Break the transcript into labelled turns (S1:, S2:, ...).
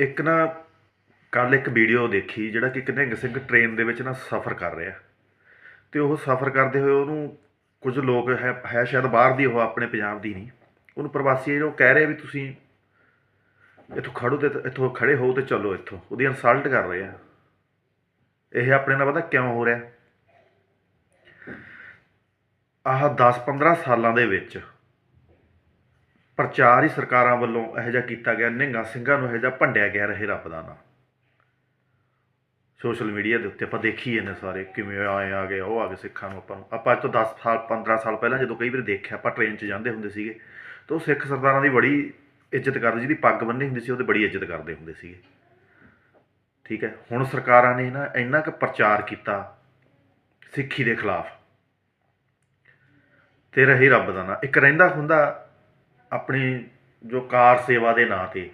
S1: ਇੱਕ ਨਾ ਕੱਲ੍ਹ ਇੱਕ ਵੀਡੀਓ ਦੇਖੀ ਜਿਹੜਾ ਕਿ ਇੱਕ ਨਿਹੰਗ ਸਿੰਘ ਟ੍ਰੇਨ ਦੇ ਵਿੱਚ ਨਾ ਸਫ਼ਰ ਕਰ ਰਿਹਾ। ਅਤੇ ਉਹ ਸਫ਼ਰ ਕਰਦੇ ਹੋਏ ਉਹਨੂੰ ਕੁਝ ਲੋਕ ਹੈ ਹੈ ਸ਼ਾਇਦ ਬਾਹਰ ਦੀ, ਉਹ ਆਪਣੇ ਪੰਜਾਬ ਦੀ ਨਹੀਂ। ਉਹਨੂੰ ਪ੍ਰਵਾਸੀ ਜਿਹੜੇ ਉਹ ਕਹਿ ਰਹੇ ਵੀ ਤੁਸੀਂ ਇੱਥੋਂ ਖੜੋ ਤੇ ਇੱਥੋਂ ਖੜੇ ਹੋ ਤੇ ਚੱਲੋ ਇੱਥੋਂ। ਉਹਦੀ ਇਨਸਲਟ ਕਰ ਰਹੇ ਆ। ਇਹ ਆਪਣੇ ਨਾਲ ਪਤਾ ਕਿਉਂ ਹੋ ਰਿਹਾ? ਆਹ 10-15 ਸਾਲਾਂ ਦੇ ਵਿੱਚ ਪ੍ਰਚਾਰ ਹੀ ਸਰਕਾਰਾਂ ਵੱਲੋਂ ਇਹੋ ਜਿਹਾ ਕੀਤਾ ਗਿਆ, ਨਿਹੰਗਾਂ ਸਿੰਘਾਂ ਨੂੰ ਇਹੋ ਜਿਹਾ ਭੰਡਿਆ ਗਿਆ ਰਹੇ ਰੱਬ ਦਾ ਨਾਮ ਸੋਸ਼ਲ ਮੀਡੀਆ ਦੇ ਉੱਤੇ ਆਪਾਂ ਦੇਖੀ ਜਾਂਦੇ ਸਾਰੇ, ਕਿਵੇਂ ਆਏ, ਆ ਗਏ, ਉਹ ਆ ਗਏ ਸਿੱਖਾਂ ਨੂੰ ਆਪਾਂ ਨੂੰ। ਆਪਾਂ ਅੱਜ ਤੋਂ 10 ਸਾਲ 15 ਸਾਲ ਪਹਿਲਾਂ ਜਦੋਂ ਕਈ ਵਾਰ ਦੇਖਿਆ, ਆਪਾਂ ਟ੍ਰੇਨ 'ਚ ਜਾਂਦੇ ਹੁੰਦੇ ਸੀਗੇ, ਤਾਂ ਉਹ ਸਿੱਖ ਸਰਦਾਰਾਂ ਦੀ ਬੜੀ ਇੱਜ਼ਤ ਕਰਦੇ, ਜਿਹਦੀ ਪੱਗ ਬੰਨੀ ਹੁੰਦੀ ਸੀ, ਉਹਦੀ ਬੜੀ ਇੱਜ਼ਤ ਕਰਦੇ ਹੁੰਦੇ ਸੀਗੇ। ਠੀਕ ਹੈ, ਹੁਣ ਸਰਕਾਰਾਂ ਨੇ ਨਾ ਇੰਨਾ ਕੁ ਪ੍ਰਚਾਰ ਕੀਤਾ ਸਿੱਖੀ ਦੇ ਖਿਲਾਫ। ਤੇ ਰਹੀ ਰੱਬ ਦਾ ਨਾਂ। ਇੱਕ ਰਹਿੰਦਾ ਹੁੰਦਾ ਆਪਣੀ ਜੋ ਕਾਰ ਸੇਵਾ ਦੇ ਨਾਂ ਤੇ